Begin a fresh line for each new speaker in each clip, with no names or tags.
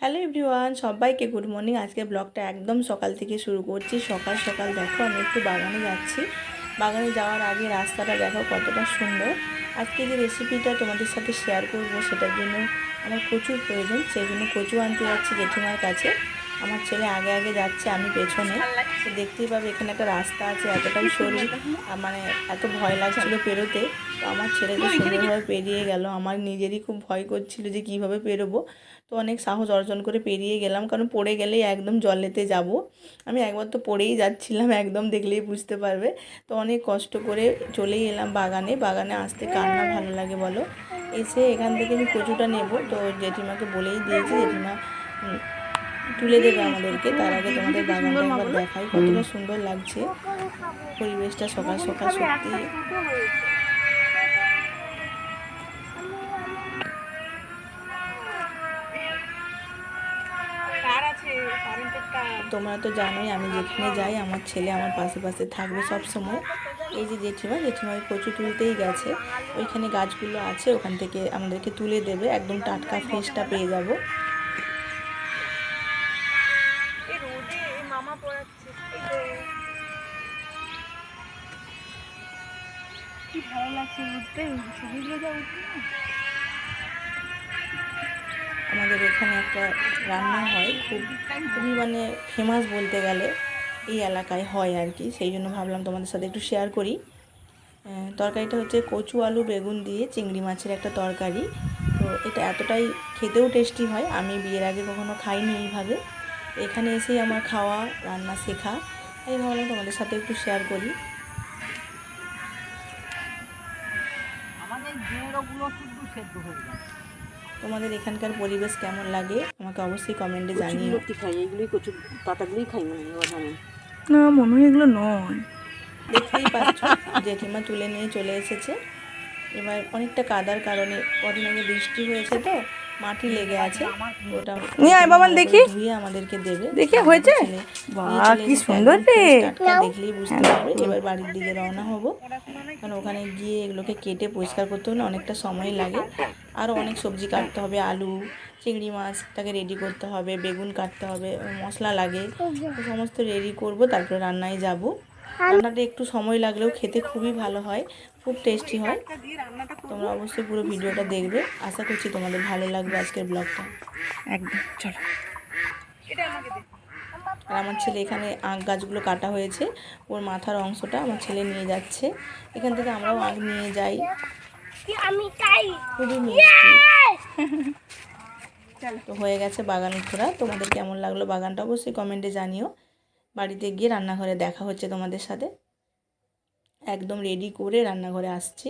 Hello everyone সবাইকে good morning. আজকে ব্লগটা একদম সকাল থেকে শুরু করছি। সকাল সকাল দেখো আমি একটু বাগানে যাচ্ছি। বাগানে যাওয়ার আগে রাস্তাটা দেখো কতটা সুন্দর। আজকে যে রেসিপিটা তোমাদের সাথে শেয়ার করব সেটার জন্য আমার প্রচুর প্রয়োজন। সেই জন্য কচু আনতে যাচ্ছি জেঠিমার কাছে। আমার ছেলে আগে আগে যাচ্ছে আমি পেছনে। তো দেখতেই পাবে এখানে একটা রাস্তা আছে এতটাই সরু আর মানে এত ভয় লাগছিল পেরোতে। তো আমার ছেলে তো সুন্দরভাবে পেরিয়ে গেল। আমার নিজেরই খুব ভয় করছিল যে কীভাবে পেরোবো। তো অনেক সাহস অর্জন করে পেরিয়ে গেলাম। কারণ পড়ে গেলেই একদম জলেতে যাব। আমি একবার তো পড়েই যাচ্ছিলাম, একদম দেখলেই বুঝতে পারবে। তো অনেক কষ্ট করে চলেই এলাম বাগানে। বাগানে আসতে কার না ভালো লাগে বলো? এসে এখান থেকে আমি কচুটা নেব। তো জেঠিমাকে বলেই দিয়েছি, জেঠিমা তুলে দেবে আমাদেরকে। তার আগে তোমাদের বাগানটা একবার দেখাই। কতটা সুন্দর লাগছে। পরিবেশটা সকাল সকাল সত্যি তোমরা তো জানোই, আমি যেখানে যাই, আমার ছেলে আমার পাশে পাশে থাকবে সব সময় এই যে জেঠিমা জেঠিমা কচু তুলতেই গেছে। ওইখানে গাছগুলো আছে, ওখান থেকে আমাদেরকে তুলে দেবে। একদম টাটকা ফ্রেশটা পেয়ে যাব।
ভালো লাগছে উঠতে?
আমাদের এখানে একটা রান্না হয়, খুব খুবই মানে ফেমাস বলতে গেলে এই এলাকায় হয় আর কি। সেই জন্য ভাবলাম তোমাদের সাথে একটু শেয়ার করি। তরকারিটা হচ্ছে কচু আলু বেগুন দিয়ে চিংড়ি মাছের একটা তরকারি। তো এটা এতটাই খেতেও টেস্টি হয়, আমি বিয়ের আগে কখনো খাইনি এইভাবে। এখানে এসেই আমার খাওয়া, রান্না শেখা, এই ভাবলাম তোমাদের সাথে একটু শেয়ার করি।
আমাদের সেদ্ধ হয়ে যায়
তোমাদের এখানকার পরিবেশ কেমন লাগে? আমাকে অবশ্যই কমেন্টে
জানিয়ে খাই এগুলোই কচু পাতাগুলোই খাই মনে হয়
না মনে হয় এগুলো নয়।
দেখতেই পাচ্ছ জেঠিমা তুলে নিয়ে চলে এসেছে। এবার অনেকটা কাদার কারণে কদিন আগে বৃষ্টি হয়েছে তো মাটি লেগে আছে ওটা
নিয়ে আয় বাবান দেখি।
ধুয়ে আমাদেরকে দেবে।
দেখি হয়েছে? বাহ, কি সুন্দর রে।
দেখলেই বুঝতে পারবে এবার বাড়ির দিকে রওনা হব। কারণ ওখানে গিয়ে এগুলোকে কেটে পরিষ্কার করতে হলে অনেকটা সময় লাগে। আরও অনেক সবজি কাটতে হবে আলু চিংড়ি মাছটাকে রেডি করতে হবে বেগুন কাটতে হবে মশলা লাগে। সমস্ত রেডি করব তারপরে রান্নায় যাব। রান্নাটা একটু সময় লাগলেও খেতে খুবই ভালো হয়। খুব টেস্টি হয়। তোমরা অবশ্যই পুরো ভিডিওটা দেখবে। আশা করছি তোমাদের ভালো লাগবে আজকের ব্লগটা
একদম চলো।
আর আমার ছেলে এখানে আখ গাছগুলো কাটা হয়েছে। ওর মাথার অংশটা আমার ছেলে নিয়ে যাচ্ছে। এখান থেকে আমরাও আখ নিয়ে যাই। খুবই মিষ্টি। তো হয়ে গেছে বাগান ঘোরা। তোমাদের কেমন লাগল বাগানটা অবশ্যই কমেন্টে জানিও। বাড়িতে গিয়ে রান্নাঘরে দেখা হচ্ছে তোমাদের সাথে। একদম রেডি করে রান্নাঘরে আসছি।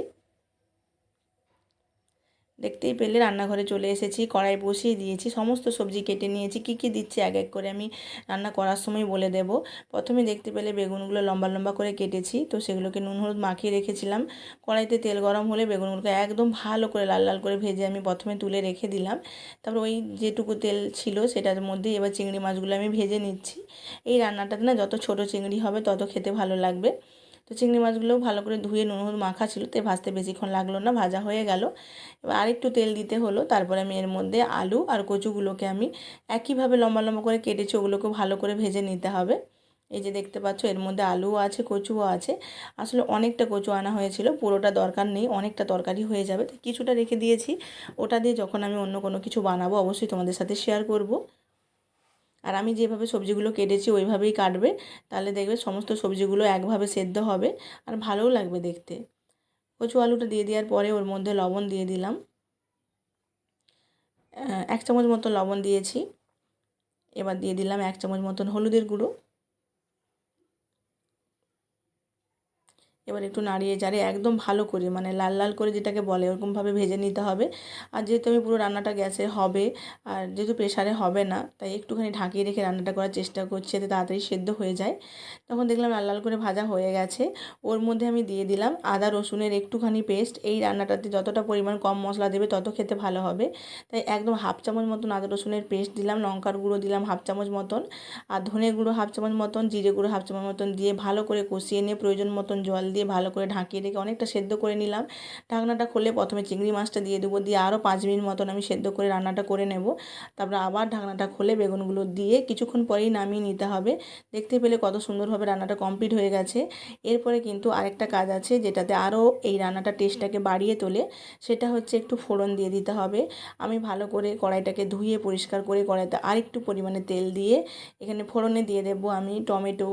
দেখতেই পেলে রান্নাঘরে চলে এসেছি, কড়াই বসিয়ে দিয়েছি, সমস্ত সবজি কেটে নিয়েছি, কি কি দিচ্ছি এক এক করে আমি রান্না করার সময় বলে দেব। প্রথমে দেখতে পেলে বেগুনগুলো লম্বা লম্বা করে কেটেছি, তো সেগুলোকে নুন হলুদ মাখিয়ে রেখেছিলাম। কড়াইতে তেল গরম হলে বেগুনগুলোকে একদম ভালো করে লাল লাল করে ভেজে আমি প্রথমে তুলে রেখে দিলাম। তারপর ওই যেটুকু তেল ছিল সেটার মধ্যে এবার চিংড়ি মাছগুলো আমি ভেজে নিচ্ছি। এই রান্নাটাতে না যত ছোট চিংড়ি হবে তত খেতে ভালো লাগবে। তো চিংড়ি মাছগুলোও ভালো করে ধুয়ে নুন হলুদ মাখা ছিল তো ভাজতে বেশিক্ষণ লাগল না, ভাজা হয়ে গেল। এবার আরেকটু তেল দিতে হলো, তারপরে আমি এর মধ্যে আলু আর কচুগুলোকে আমি একইভাবে লম্বা লম্বা করে কেটেছি ওগুলোকে ভালো করে ভেজে নিতে হবে। এই যে দেখতে পাচ্ছ, এর মধ্যে আলুও আছে, কচুও আছে। আসলে অনেকটা কচু আনা হয়েছিল, পুরোটা দরকার নেই, অনেকটা তরকারি হয়ে যাবে। তো কিছুটা রেখে দিয়েছি, ওটা দিয়ে যখন আমি অন্য কোনো কিছু বানাবো, অবশ্যই তোমাদের সাথে শেয়ার করব। আর আমি যেভাবে সবজিগুলো কেটেছি ওইভাবেই কাটবে। তাহলে দেখবে সমস্ত সবজিগুলো একভাবে সেদ্ধ হবে আর ভালোও লাগবে দেখতে। কচু আলুটা দিয়ে দেওয়ার পরে ওর মধ্যে লবণ দিয়ে দিলাম। এক চামচ মতো লবণ দিয়েছি। এবার দিয়ে দিলাম এক চামচ মতন হলুদের গুঁড়ো। এবার একটু নাড়িয়ে চাড়িয়ে একদম ভালো করে মানে লাল লাল করে যেটাকে বলে ওরকমভাবে ভেজে নিতে হবে। আর যেহেতু আমি পুরো রান্নাটা গ্যাসে হবে, আর যেহেতু প্রেশারে হবে না, তাই একটুখানি ঢাকিয়ে রেখে রান্নাটা করার চেষ্টা করছি যাতে তাড়াতাড়ি সেদ্ধ হয়ে যায়। তখন দেখলাম লাল লাল করে ভাজা হয়ে গেছে। ওর মধ্যে আমি দিয়ে দিলাম আদা, রসুনের একটুখানি পেস্ট। এই রান্নাটাতে যতটা পরিমাণ কম মশলা দেবে তত খেতে ভালো হবে। তাই একদম হাফ চামচ মতন আদা, রসুনের পেস্ট দিলাম, লঙ্কার গুঁড়ো দিলাম হাফ চামচ মতন। আর ধনে গুঁড়ো হাফ চামচ মতন, জিরে গুঁড়ো হাফ চামচ মতন দিয়ে ভালো করে কষিয়ে নিয়ে প্রয়োজন মতন জল দিয়ে ভালো করে ঢাকিয়ে রেখে অনেকটা সেদ্ধ করে নিলাম। ঢাকনাটা খুলে প্রথমে চিংড়ি মাছটা দিয়ে দেবো। দিয়ে আরও পাঁচ মিনিট মতন আমি সেদ্ধ করে রান্নাটা করে নেব। তারপর আবার ঢাকনাটা খুলে বেগুনগুলো দিয়ে কিছুক্ষণ পরেই নামিয়ে নিতে হবে। দেখতে পেলে কত সুন্দরভাবে রান্নাটা কমপ্লিট হয়ে গেছে। এরপরে কিন্তু আরেকটা কাজ আছে যেটাতে আরও এই রান্নাটা টেস্টটাকে বাড়িয়ে তোলে। সেটা হচ্ছে একটু ফোড়ন দিয়ে দিতে হবে। আমি ভালো করে কড়াইটাকে ধুয়ে পরিষ্কার করে কড়াইতে আরেকটু পরিমাণে তেল দিয়ে এখানে ফোড়নে দিয়ে দেবো আমি টমেটো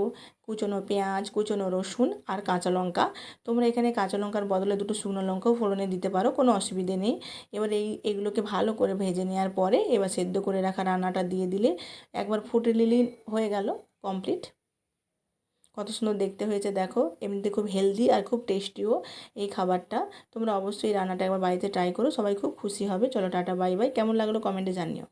কুচনো পেঁয়াজ, কুচনো রসুন আর কাঁচা লঙ্কা। তোমরা এখানে কাঁচা লঙ্কার বদলে দুটো শুকনো লঙ্কাও ফোড়নে দিতে পারো, কোনো অসুবিধে নেই। এবার এই, এগুলোকে ভালো করে ভেজে নেওয়ার পরে এবার সেদ্ধ করে রাখা রান্নাটা দিয়ে দিলে একবার ফুটে নিলেই হয়ে গেল কমপ্লিট। কত সুন্দর দেখতে হয়েছে দেখো, এমনিতে খুব হেলদি আর খুব টেস্টিও এই খাবারটা। তোমরা অবশ্যই রান্নাটা একবার বাড়িতে ট্রাই করো, সবাই খুব খুশি হবে। চলো টাটা, বাই বাই। কেমন লাগল কমেন্টে জানিও।